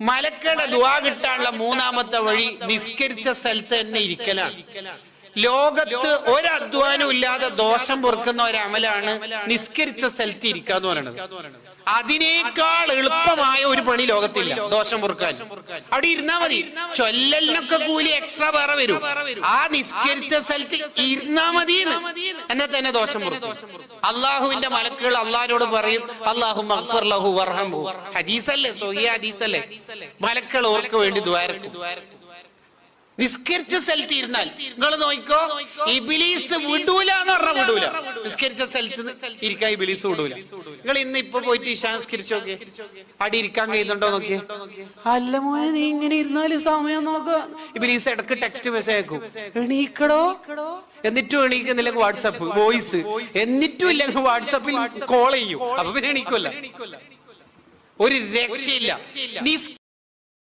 മലക്കളുടെ ദുവാ കിട്ടാനുള്ള മൂന്നാമത്തെ വഴി നിസ്കരിച്ച സ്ഥലത്ത് തന്നെ ഇരിക്കലാണ്. ലോകത്ത് ഒരു ഇല്ലാതെ ദോഷം പൊറുക്കുന്ന അമലാണ് നിസ്കരിച്ച സ്ഥലത്ത് ഇരിക്കുക എന്ന് പറയുന്നത്. അതിനേക്കാൾ എളുപ്പമായ ഒരു പണി ലോകത്തില്ല ദോഷം പൊറുക്കാൻ. അവിടെ ഇരുന്നാ മതി. ചൊല്ലലിനൊക്കെ കൂലി എക്സ്ട്രാ വേറെ വരും. ആ നിസ്കരിച്ച സ്ഥലത്ത് ഇരുന്നാ മതി എന്നെ തന്നെ ദോഷം പൊറുക്കും. അള്ളാഹുവിന്റെ മലക്കുകൾ അള്ളാഹിനോട് പറയും അള്ളാഹു ഹദീസല്ലേ സൊഹിയ ഹദീസല്ലേ? മലക്കൾ ഓർക്ക് വേണ്ടി ദ്വാരക്കും. നിസ്കരിച്ച സ്ഥലത്ത് ഇരുന്നാൽ നിങ്ങൾ നോക്കിക്കോ ഇബിലീസ് വിടൂല എന്ന് പറഞ്ഞാൽ വിടൂല നിസ്കരിച്ച സ്ഥലത്ത് ഇരിക്കാൻ ഇബിലീസ് വിടൂല. നിങ്ങൾ ഇന്ന് ഇപ്പൊ പോയിട്ട് ഇഷാ നിസ്കരിച്ചു നോക്കി അടി ഇരിക്കാൻ കഴിയുന്നുണ്ടോ നോക്കിയേ? അല്ല മോനെ നീ ഇങ്ങനെ ഇരുന്നാൽ സമയം നോക്ക. ഇബിലീസ് ഇടയ്ക്ക് ടെക്സ്റ്റ് മെസ്സേജ് അയക്കും. എണീക്കടോ. എന്നിട്ടും എണീക്കുന്നില്ല വാട്സപ്പ് വോയിസ് എന്നിട്ടും ഇല്ലെങ്കിൽ വാട്സപ്പിൽ കോൾ ചെയ്യും. അപ്പൊ പിന്നെ എണീക്കുമല്ല ഒരു രക്ഷയില്ല.